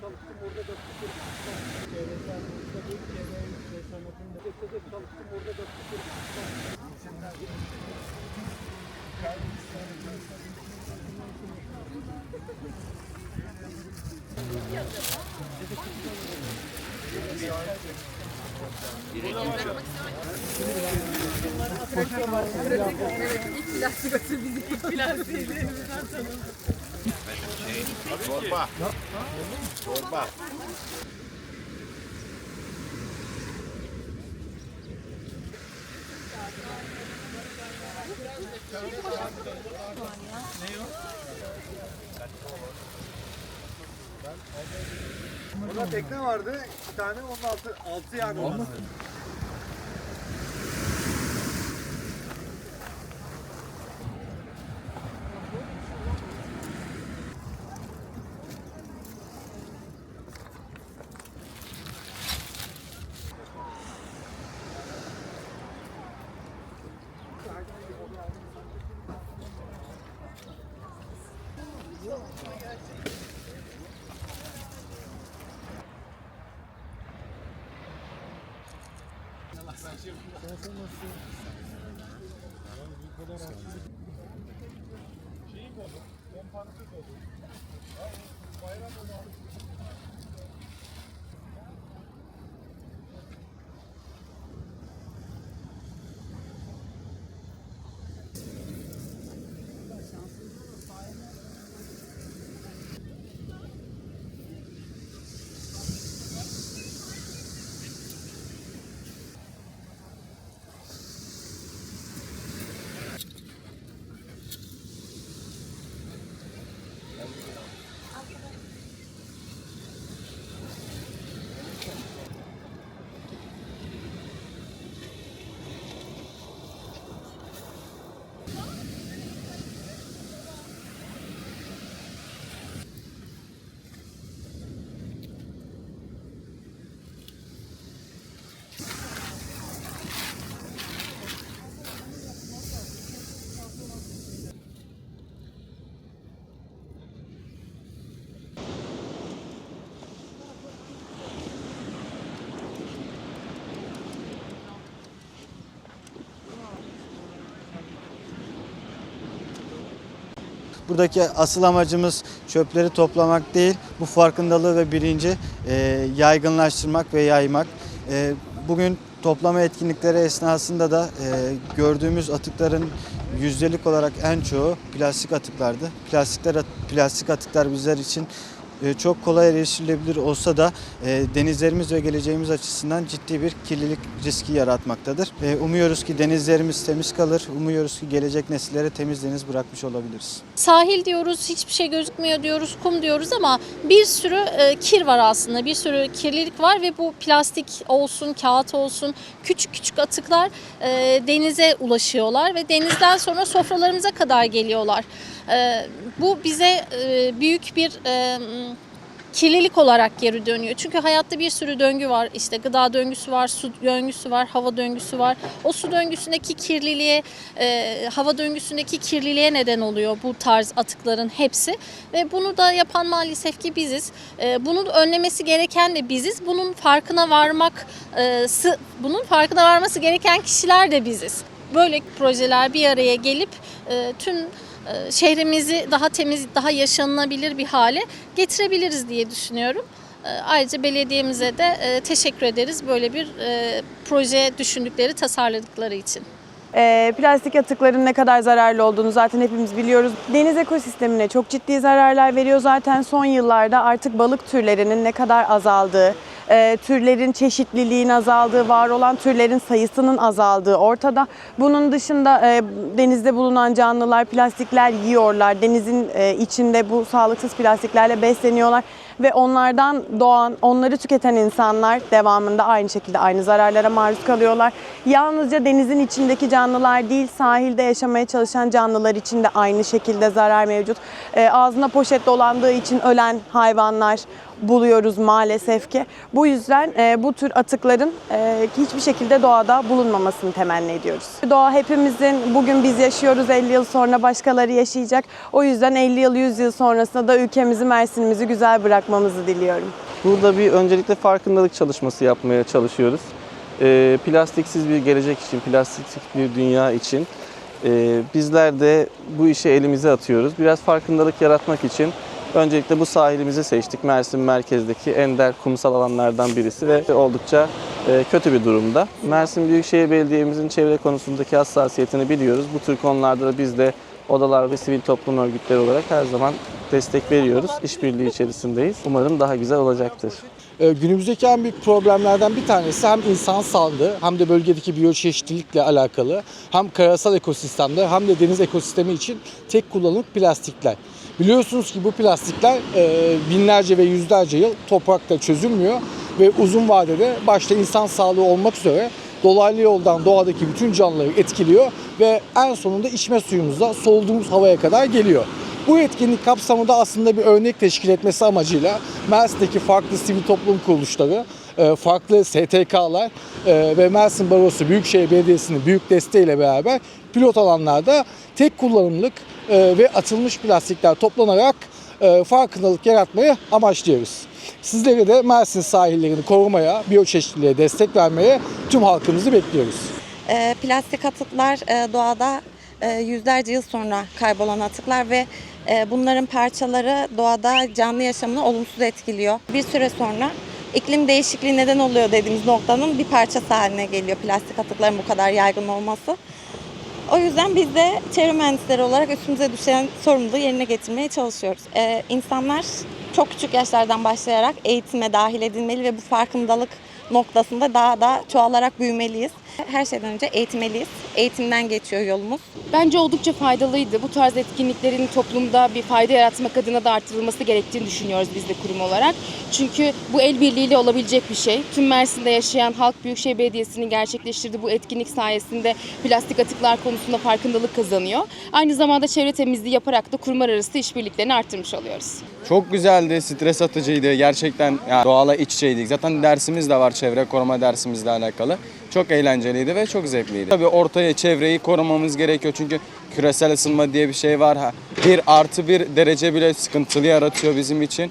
çalıştım orada da sıfır. Çevresel boyutta değil, çevre ve sanatında. Tekte çalıştım orada da sıfır. Çorba. Çorba. Burada tekne vardı. Bir tane onun altı, altı yani. Olmaz. Buradaki asıl amacımız çöpleri toplamak değil, bu farkındalığı ve bilinci e, yaygınlaştırmak ve yaymak. E, bugün toplama etkinlikleri esnasında da e, gördüğümüz atıkların yüzdelik olarak en çoğu plastik atıklardı. Plastikler, plastik atıklar bizler için çok kolay erişilebilir olsa da e, denizlerimiz ve geleceğimiz açısından ciddi bir kirlilik riski yaratmaktadır. E, Umuyoruz ki denizlerimiz temiz kalır, umuyoruz ki gelecek nesillere temiz deniz bırakmış olabiliriz. Sahil diyoruz, hiçbir şey gözükmüyor diyoruz, kum diyoruz ama bir sürü e, kir var aslında. Bir sürü kirlilik var ve bu plastik olsun, kağıt olsun, küçük küçük atıklar e, denize ulaşıyorlar ve denizden sonra sofralarımıza kadar geliyorlar. Bu bize e, büyük bir e, kirlilik olarak geri dönüyor. Çünkü hayatta bir sürü döngü var. İşte gıda döngüsü var, su döngüsü var, hava döngüsü var. O su döngüsündeki kirliliğe, e, hava döngüsündeki kirliliğe neden oluyor bu tarz atıkların hepsi. Ve bunu da yapan maalesef ki biziz. E, bunu önlemesi gereken de biziz. Bunun farkına varmak, e, bunun farkına varması gereken kişiler de biziz. Böyle projeler bir araya gelip e, tüm şehrimizi daha temiz, daha yaşanılabilir bir hale getirebiliriz diye düşünüyorum. E, Ayrıca belediyemize de e, teşekkür ederiz böyle bir e, proje düşündükleri, tasarladıkları için. Ee, plastik atıkların ne kadar zararlı olduğunu zaten hepimiz biliyoruz. Deniz ekosistemine çok ciddi zararlar veriyor zaten son yıllarda artık balık türlerinin ne kadar azaldığı, e, türlerin çeşitliliğin azaldığı, var olan türlerin sayısının azaldığı ortada. Bunun dışında e, denizde bulunan canlılar plastikler yiyorlar. Denizin e, içinde bu sağlıksız plastiklerle besleniyorlar ve onlardan doğan, onları tüketen insanlar devamında aynı şekilde aynı zararlara maruz kalıyorlar. Yalnızca denizin içindeki canlılar değil, sahilde yaşamaya çalışan canlılar için de aynı şekilde zarar mevcut. Ee, ağzına poşet dolandığı için ölen hayvanlar, buluyoruz maalesef ki. Bu yüzden e, bu tür atıkların e, hiçbir şekilde doğada bulunmamasını temenni ediyoruz. Doğa hepimizin, bugün biz yaşıyoruz, 50 yıl sonra başkaları yaşayacak. O yüzden 50 yıl, 100 yıl sonrasında da ülkemizi, Mersin'imizi güzel bırakmamızı diliyorum. Burada bir öncelikle farkındalık çalışması yapmaya çalışıyoruz. Ee, plastiksiz bir gelecek için, plastiksiz bir dünya için ee, bizler de bu işe elimize atıyoruz. Biraz farkındalık yaratmak için öncelikle bu sahilimizi seçtik. Mersin merkezdeki ender kumsal alanlardan birisi ve oldukça e, kötü bir durumda. Mersin Büyükşehir Belediye'mizin çevre konusundaki hassasiyetini biliyoruz. Bu tür konularda da biz de odalar ve sivil toplum örgütleri olarak her zaman destek veriyoruz. İşbirliği içerisindeyiz. Umarım daha güzel olacaktır. Ee, Günümüzdeki en büyük problemlerden bir tanesi hem insan sağlığı hem de bölgedeki biyoçeşitlilikle alakalı hem karasal ekosistemde hem de deniz ekosistemi için tek kullanımlık plastikler. Biliyorsunuz ki bu plastikler e, binlerce ve yüzlerce yıl toprakta çözülmüyor ve uzun vadede başta insan sağlığı olmak üzere dolaylı yoldan doğadaki bütün canlıları etkiliyor ve en sonunda içme suyumuzda soluduğumuz havaya kadar geliyor. Bu etkinlik kapsamında aslında bir örnek teşkil etmesi amacıyla Mersin'deki farklı sivil toplum kuruluşları, e, farklı STK'lar e, ve Mersin Barosu Büyükşehir Belediyesi'nin büyük desteğiyle beraber pilot alanlarda tek kullanımlık e, ve atılmış plastikler toplanarak farkındalık yaratmayı amaçlıyoruz. Sizleri de Mersin sahillerini korumaya, biyoçeşitliliğe destek vermeye tüm halkımızı bekliyoruz. E, plastik atıklar e, doğada e, yüzlerce yıl sonra kaybolan atıklar ve bunların parçaları doğada canlı yaşamını olumsuz etkiliyor. Bir süre sonra iklim değişikliği neden oluyor dediğimiz noktanın bir parçası haline geliyor plastik atıkların bu kadar yaygın olması. O yüzden biz de çevre mühendisleri olarak üstümüze düşen sorumluluğu yerine getirmeye çalışıyoruz. Ee, insanlar çok küçük yaşlardan başlayarak eğitime dahil edilmeli ve bu farkındalık noktasında daha da çoğalarak büyümeliyiz. Her şeyden önce eğitmeliyiz. Eğitimden geçiyor yolumuz. Bence oldukça faydalıydı. Bu tarz etkinliklerin toplumda bir fayda yaratmak adına da artırılması gerektiğini düşünüyoruz biz de kurum olarak. Çünkü bu el birliğiyle olabilecek bir şey. Tüm Mersin'de yaşayan Halk Büyükşehir Belediyesi'nin gerçekleştirdiği bu etkinlik sayesinde plastik atıklar konusunda farkındalık kazanıyor. Aynı zamanda çevre temizliği yaparak da kurumlar arası işbirliklerini arttırmış oluyoruz. Çok güzeldi, stres atıcıydı. Gerçekten yani doğala iç içeydik. Zaten dersimiz de var çevre koruma dersimizle alakalı. Çok eğlenceliydi ve çok zevkliydi. Tabii ortaya çevreyi korumamız gerekiyor çünkü küresel ısınma diye bir şey var. Bir artı bir derece bile sıkıntılı yaratıyor bizim için.